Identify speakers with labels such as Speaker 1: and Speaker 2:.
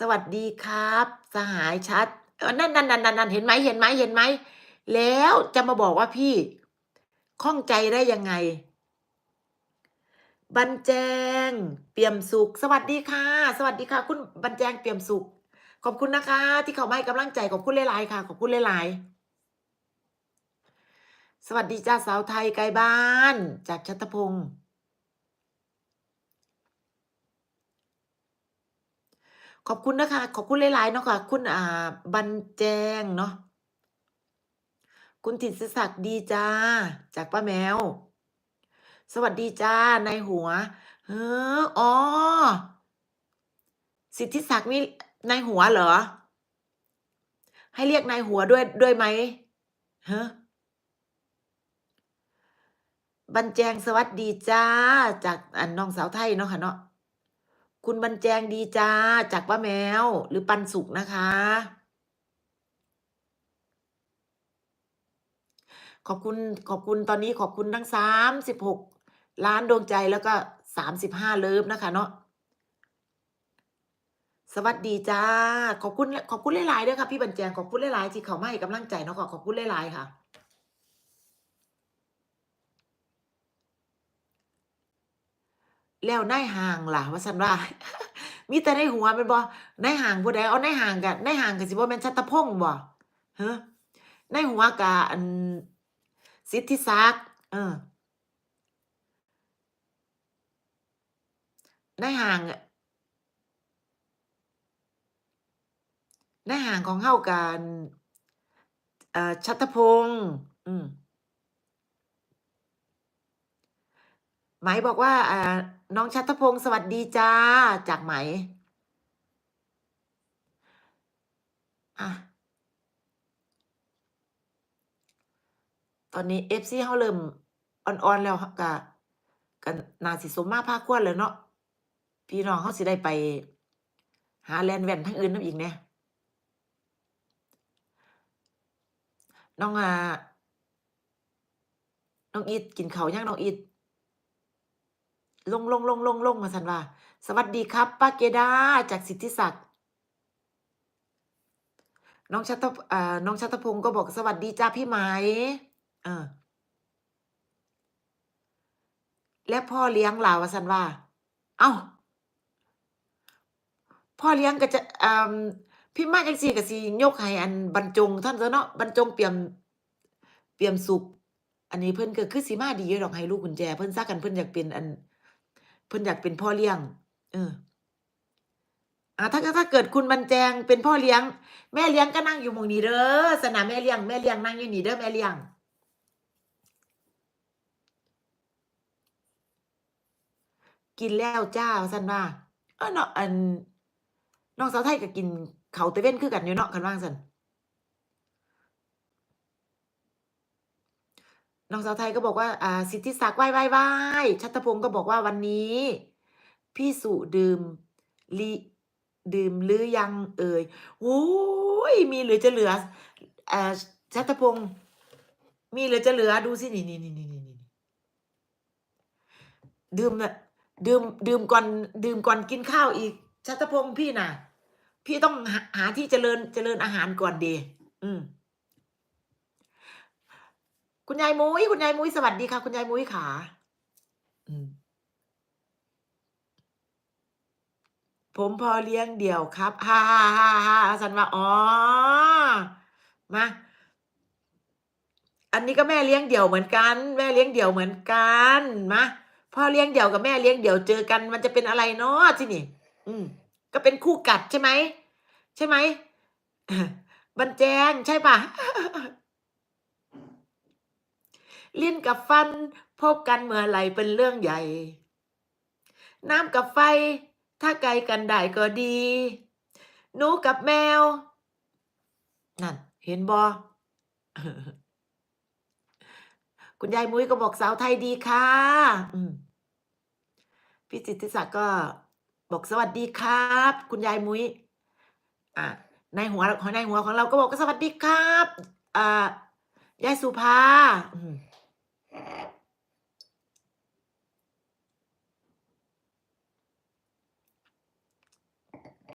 Speaker 1: สวัสดีครับ สหายชัดเออนั่นๆๆๆๆเห็นไหมเห็นไหมเห็นไหม แล้วจะมาบอกว่าพี่ข้องใจได้ยังไงบรรแจง เปี่ยมสุข สวัสดีค่ะ สวัสดีค่ะ คุณบรรแจงเปี่ยมสุข ขอบคุณนะคะ ที่เขามาให้กำลังใจขอบคุณหลายๆค่ะ ขอบคุณหลายๆสวัสดีจ้าสาวไทยไกลบ้าน จากชัตพงศ์ ขอบคุณนะคะ ขอบคุณหลายๆเนาะค่ะ คุณอ่าบรรแจงเนาะคุณถิตศักดิ์ดีจ้า จากป้าแมว สวัสดีจ้านายหัวเอออ๋อ สิทธิศักดิ์นี่นายหัวเหรอ?ให้เรียกนายหัวด้วยด้วยไหม?ฮะบรรแจงสวัสดีจ้า จากอันน้องสาวไทยเนาะค่ะเนาะ คุณบรรแจงดีจ้าจากป้าแมว หรือปันสุขนะคะ ขอบคุณขอบคุณตอนนี้ขอบคุณทั้ง36ล้านดวงใจแล้วก็35เลิฟนะคะเนาะสวัสดีจ้า ขอบคุณขอบคุณหลายๆด้อค่ะพี่บรรแจงขอบคุณหลายๆที่เขามาให้กำลังใจเนาะค่ะขอบคุณหลายๆค่ะ แล้วนายห้างล่ะว่าซั้นว่า มีแต่ในหัวแม่นบ่นายห้างผู้ใดเอานายห้างก็นายห้างก็สิบ่แม่นชัตพงษ์บ่เฮะในหัวก็อั่นสิทธิศักดิ์เออนายห้างอะนายห้างของเฮากันเอ่อชัตพงษ์อืม ไหมบอกว่าอ่าน้องชัตพงษ์สวัสดีจ้าจากไหมอะตอนนี้ FC เฮาเริ่มอ่อนๆแล้วก็ก็น่าสิสมมาพาควรแล้วเนาะพี่น้องเฮาสิได้ไป หาแลนแวนทางอื่นนำอีกแหน่น้องอ่าน้องอีทกินเขาวยังน้องอีท ลงๆๆๆๆว่าซั่นว่า สวัสดีครับ ป้าเกดาจากสิทธิศักดิ์น้องชัตรอ่าน้องชัตพงษ์ก็บอกสวัสดีจ้าพี่ไหมเออและพ่อเลี้ยงล่ะว่าซั่นว่าอ้า พ่อเลี้ยงก็จะพิมพ์มาจังซี้ก็สิยกให้อันบรรจงท่านเนาะบรรจงเปี่ยม เปี่ยมสุข อันนี้เพิ่นก็คือสิมาดีอยู่ดอกให้ลูกกุญแจ เพิ่นซะคันเพิ่นอยากเป็นอัน เพิ่นอยากเป็นพ่อเลี้ยง เอออ่าถ้าถ้าเกิดคุณบรรแจงเป็นพ่อเลี้ยง แม่เลี้ยงก็นั่งอยู่มองนี้เด้อซั้นน่ะแม่เลี้ยงแม่เลี้ยงนั่งอยู่นี่เด้อแม่เลี้ยงกินแล้วจ้าว่าซั่นว่าเออเนาะอันน้องสาวไทยก็กินเขาวแต่เว้นคือกันอยู่เนาะคันว่างซั้น น้องสาวไทยก็บอกว่า อ่า สิทธิศักดิ์ไหว้ๆๆชัตพงษ์ก็บอกว่าวันนี้ พี่สุดื่มลิดื่มหรือยังเอ่ยโอ้โฮมีเหลือจะเหลืออ่าชัตพงษ์มีเหลือจะเหลือดูสินี่ๆๆๆๆดื่มน่ะดื่มดื่มก่อนดื่มก่อนกินข้าวอีกชัตพงษ์พี่น่ะ พี่ต้องหาหาที่เจริญเจริญอาหารก่อนสิอืม คุณยายมุ้ยคุณยายมุ้ยสวัสดีค่ะ คุณยายมุ้ยขาอืมผมพ่อเลี้ยงเดี่ยวครับฮ่าๆๆๆว่าซั่นว่าอ๋อ มา อันนี้ก็แม่เลี้ยงเดี่ยวเหมือนกัน แม่เลี้ยงเดี่ยวเหมือนกันมาพ่อเลี้ยงเดี่ยวกับแม่เลี้ยงเดี่ยวเจอกัน มันจะเป็นอะไรเนาะสินี่ อืม ก็เป็นคู่กัดใช่ไหมใช่ไหมบรรแจงใช่เปล่า? ลิ้นกับฟัน พบกันเมื่อไหร่เป็นเรื่องใหญ่ น้ำกับไฟ ถ้าไกลกันได้ก็ดีหนูกับแมว นั่น เห็นบ่คุณยายมุ้ยก็บอกสาวไทยดีค่ะพี่สิทธิศักดิ์ก็บอกสวัสดีครับ คุณยายมุ้ยอ่านายหัวนายหัวของเราก็บอกสวัสดีครับ อ่ายายสุภาอืม